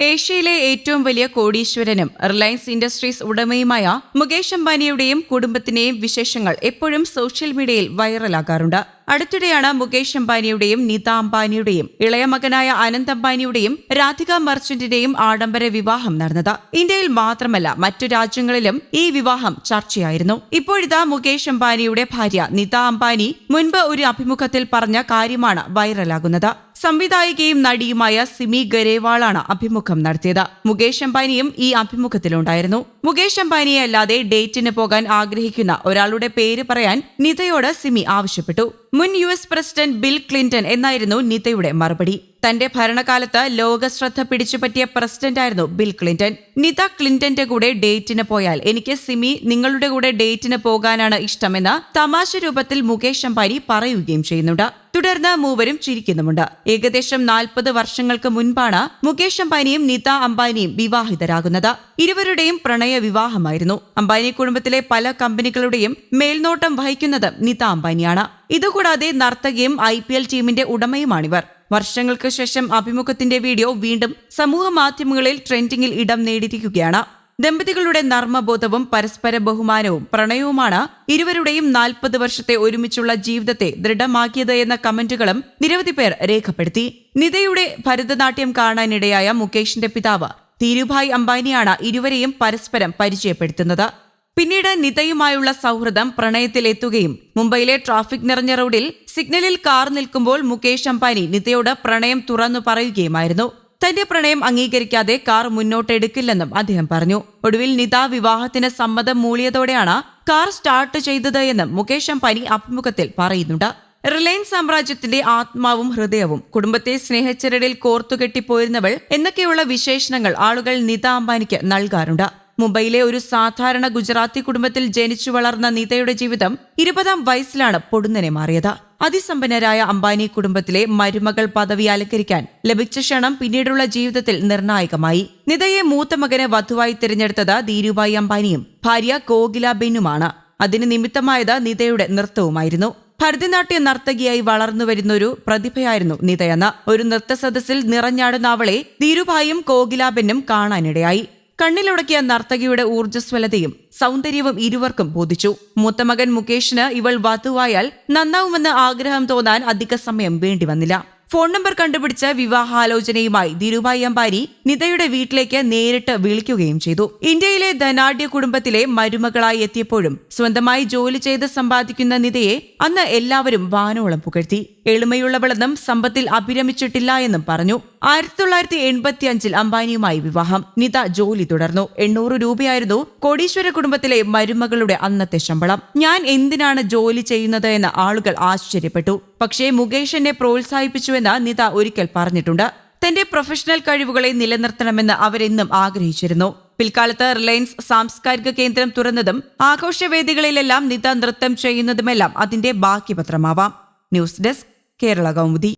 ഏഷ്യയിലെ ഏറ്റവും വലിയ കോടീശ്വരനും റിലയൻസ് ഇൻഡസ്ട്രീസ് ഉടമയുമായ മുകേഷ് അംബാനിയുടെയും കുടുംബത്തിന്റെയും വിശേഷങ്ങൾ എപ്പോഴും സോഷ്യൽ മീഡിയയിൽ വൈറലാകാറുണ്ട്. അടുത്തിടെയാണ് മുകേഷ് അംബാനിയുടെയും നിത അംബാനിയുടെയും ഇളയ മകനായ അനന്ത് അംബാനിയുടെയും രാധിക മർച്ചന്റിന്റെയും ആഡംബര വിവാഹം നടന്നത്. ഇന്ത്യയിൽ മാത്രമല്ല മറ്റു രാജ്യങ്ങളിലും ഈ വിവാഹം ചർച്ചയായിരുന്നു. ഇപ്പോഴിതാ മുകേഷ് അംബാനിയുടെ ഭാര്യ നിത അംബാനി മുൻപ് ഒരു അഭിമുഖത്തിൽ പറഞ്ഞ കാര്യമാണ് വൈറലാകുന്നത്. സംവിധായികയും നടിയുമായ സിമി ഗരേവാളാണ് അഭിമുഖം നടത്തിയത്. മുകേഷ് അംബാനിയും ഈ അഭിമുഖത്തിലുണ്ടായിരുന്നു. മുകേഷ് അംബാനിയെ അല്ലാതെ ഡേറ്റിന് പോകാൻ ആഗ്രഹിക്കുന്ന ഒരാളുടെ പേര് പറയാൻ നിതയോട് സിമി ആവശ്യപ്പെട്ടു. മുൻ U S president Bill Clinton എന്നായിരുന്നു നിതയുടെ മറുപടി. തന്റെ ഭരണകാലത്ത് ലോക ശ്രദ്ധ പിടിച്ചുപറ്റിയ പ്രസിഡന്റായിരുന്നു ബിൽ ക്ലിന്റൺ. നിത ക്ലിന്റന്റെ കൂടെ ഡേറ്റിന് പോയാൽ എനിക്ക് സിമി നിങ്ങളുടെ കൂടെ ഡേറ്റിന് പോകാനാണ് ഇഷ്ടമെന്ന് തമാശ രൂപത്തിൽ മുകേഷ് അംബാനി പറയുകയും ചെയ്യുന്നുണ്ട്. തുടർന്ന് മൂവരും ചിരിക്കുന്നുമുണ്ട്. ഏകദേശം നാൽപ്പത് വർഷങ്ങൾക്ക് മുൻപാണ് മുകേഷ് അംബാനിയും നിത അംബാനിയും വിവാഹിതരാകുന്നത്. ഇരുവരുടെയും പ്രണയ വിവാഹമായിരുന്നു. അംബാനി കുടുംബത്തിലെ പല കമ്പനികളുടെയും മേൽനോട്ടം വഹിക്കുന്നത് നിത അംബാനിയാണ്. ഇതുകൂടാതെ നർത്തകിയും ഐ പി എൽ ടീമിന്റെ ഉടമയുമാണിവർ. വർഷങ്ങൾക്ക് ശേഷം അഭിമുഖത്തിന്റെ വീഡിയോ വീണ്ടും സമൂഹ മാധ്യമങ്ങളിൽ ട്രെൻഡിംഗിൽ ഇടം നേടിയിരിക്കുകയാണ്. ദമ്പതികളുടെ നർമ്മബോധവും പരസ്പര ബഹുമാനവും പ്രണയവുമാണ് ഇരുവരുടെയും നാൽപ്പത് വർഷത്തെ ഒരുമിച്ചുള്ള ജീവിതത്തെ ദൃഢമാക്കിയത് എന്ന കമന്റുകളും നിരവധി പേർ രേഖപ്പെടുത്തി. നിതയുടെ ഭരതനാട്യം കാണാനിടയായ മുകേഷിന്റെ പിതാവ് ധീരുഭായ് അംബാനിയാണ് ഇരുവരെയും പരസ്പരം പരിചയപ്പെടുത്തുന്നത്. പിന്നീട് നിതയുമായുള്ള സൗഹൃദം പ്രണയത്തിലെത്തുകയും മുംബൈയിലെ ട്രാഫിക് നിറഞ്ഞ റോഡിൽ സിഗ്നലിൽ കാർ നിൽക്കുമ്പോൾ മുകേഷ് അംബാനി നിതയോട് പ്രണയം തുറന്നു പറയുകയുമായിരുന്നു. തന്റെ പ്രണയം അംഗീകരിക്കാതെ കാർ മുന്നോട്ടെടുക്കില്ലെന്നും അദ്ദേഹം പറഞ്ഞു. ഒടുവിൽ നിത വിവാഹത്തിന് സമ്മതം മൂളിയതോടെയാണ് കാർ സ്റ്റാർട്ട് ചെയ്തത് എന്നും മുകേഷ് അംബാനി അഭിമുഖത്തിൽ പറയുന്നുണ്ട്. റിലയൻസ് സാമ്രാജ്യത്തിന്റെ ആത്മാവും ഹൃദയവും കുടുംബത്തെ സ്നേഹച്ചരടിൽ കോർത്തുകെട്ടിപ്പോയിരുന്നവൾ എന്നൊക്കെയുള്ള വിശേഷണങ്ങൾ ആളുകൾ നിത അംബാനിക്ക് നൽകാറുണ്ട്. മുംബൈയിലെ ഒരു സാധാരണ ഗുജറാത്തി കുടുംബത്തിൽ ജനിച്ചു വളർന്ന നീതയുടെ ജീവിതം ഇരുപതാം വയസ്സിലാണ് പൊടുന്നനെ മാറിയത്. അതിസമ്പന്നരായ അംബാനി കുടുംബത്തിലെ മരുമകൾ പദവി അലങ്കരിക്കാൻ ലഭിച്ച ക്ഷണം പിന്നീടുള്ള ജീവിതത്തിൽ നിർണായകമായി. നിതയെ മൂത്ത മകനെ വധുവായി തിരഞ്ഞെടുത്തത് ധീരുഭായി അംബാനിയും ഭാര്യ കോകില ബെന്നുമാണ്. അതിന് നിമിത്തമായത് നിതയുടെ നൃത്തവുമായിരുന്നു. ഭരതനാട്യ നർത്തകിയായി വളർന്നു വരുന്ന ഒരു പ്രതിഭയായിരുന്നു നിതയെന്ന്. ഒരു നൃത്ത സദസ്സിൽ നിറഞ്ഞാടുന്ന അവളെ ധീരുഭായും കോകിലാബെന്നും കാണാനിടയായി. കണ്ണിലുടക്കിയ നർത്തകിയുടെ ഊർജസ്വലതയും സൗന്ദര്യവും ഇരുവർക്കും ബോധിച്ചു. മുത്തമകൻ മുകേഷിന് ഇവൾ വധുവായാൽ നന്നാവുമെന്ന് ആഗ്രഹം തോന്നാൻ അധിക സമയം വേണ്ടിവന്നില്ല ഫോൺ നമ്പർ കണ്ടുപിടിച്ച വിവാഹാലോചനയുമായി ധീരുഭായി അംബാനി നിതയുടെ വീട്ടിലേക്ക് നേരിട്ട് വിളിക്കുകയും ചെയ്തു. ഇന്ത്യയിലെ ധനാഢ്യ കുടുംബത്തിലെ മരുമകളായി എത്തിയപ്പോഴും സ്വന്തമായി ജോലി ചെയ്ത് സമ്പാദിക്കുന്ന നിതയെ അന്ന് എല്ലാവരും വാനോളം പുകഴ്ത്തി. എളിമയുള്ളവളെന്നും സമ്പത്തിൽ അഭിരമിച്ചിട്ടില്ല എന്നും പറഞ്ഞു. ആയിരത്തി തൊള്ളായിരത്തി എൺപത്തി അഞ്ചിൽ അംബാനിയുമായി വിവാഹം. നിത ജോലി തുടർന്നു. എണ്ണൂറ് രൂപയായിരുന്നു കോടീശ്വര കുടുംബത്തിലെ മരുമകളുടെ അന്നത്തെ ശമ്പളം. ഞാൻ എന്തിനാണ് ജോലി ചെയ്യുന്നത് എന്ന് ആളുകൾ ആശ്ചര്യപ്പെട്ടു. പക്ഷേ മുകേഷ് എന്നെ പ്രോത്സാഹിപ്പിച്ചുവെന്ന് നിത ഒരിക്കൽ പറഞ്ഞിട്ടുണ്ട്. തന്റെ പ്രൊഫഷണൽ കഴിവുകളെ നിലനിർത്തണമെന്ന് അവരെന്നും ആഗ്രഹിച്ചിരുന്നു. പിൽക്കാലത്ത് റിലയൻസ് സാംസ്കാരിക കേന്ദ്രം തുറന്നതും ആഘോഷവേദികളിലെല്ലാം നിത നൃത്തം ചെയ്യുന്നതുമെല്ലാം അതിന്റെ ബാക്കി പത്രമാവാം ന്യൂസ് ഡെസ്ക് കേരള കൗമുദി.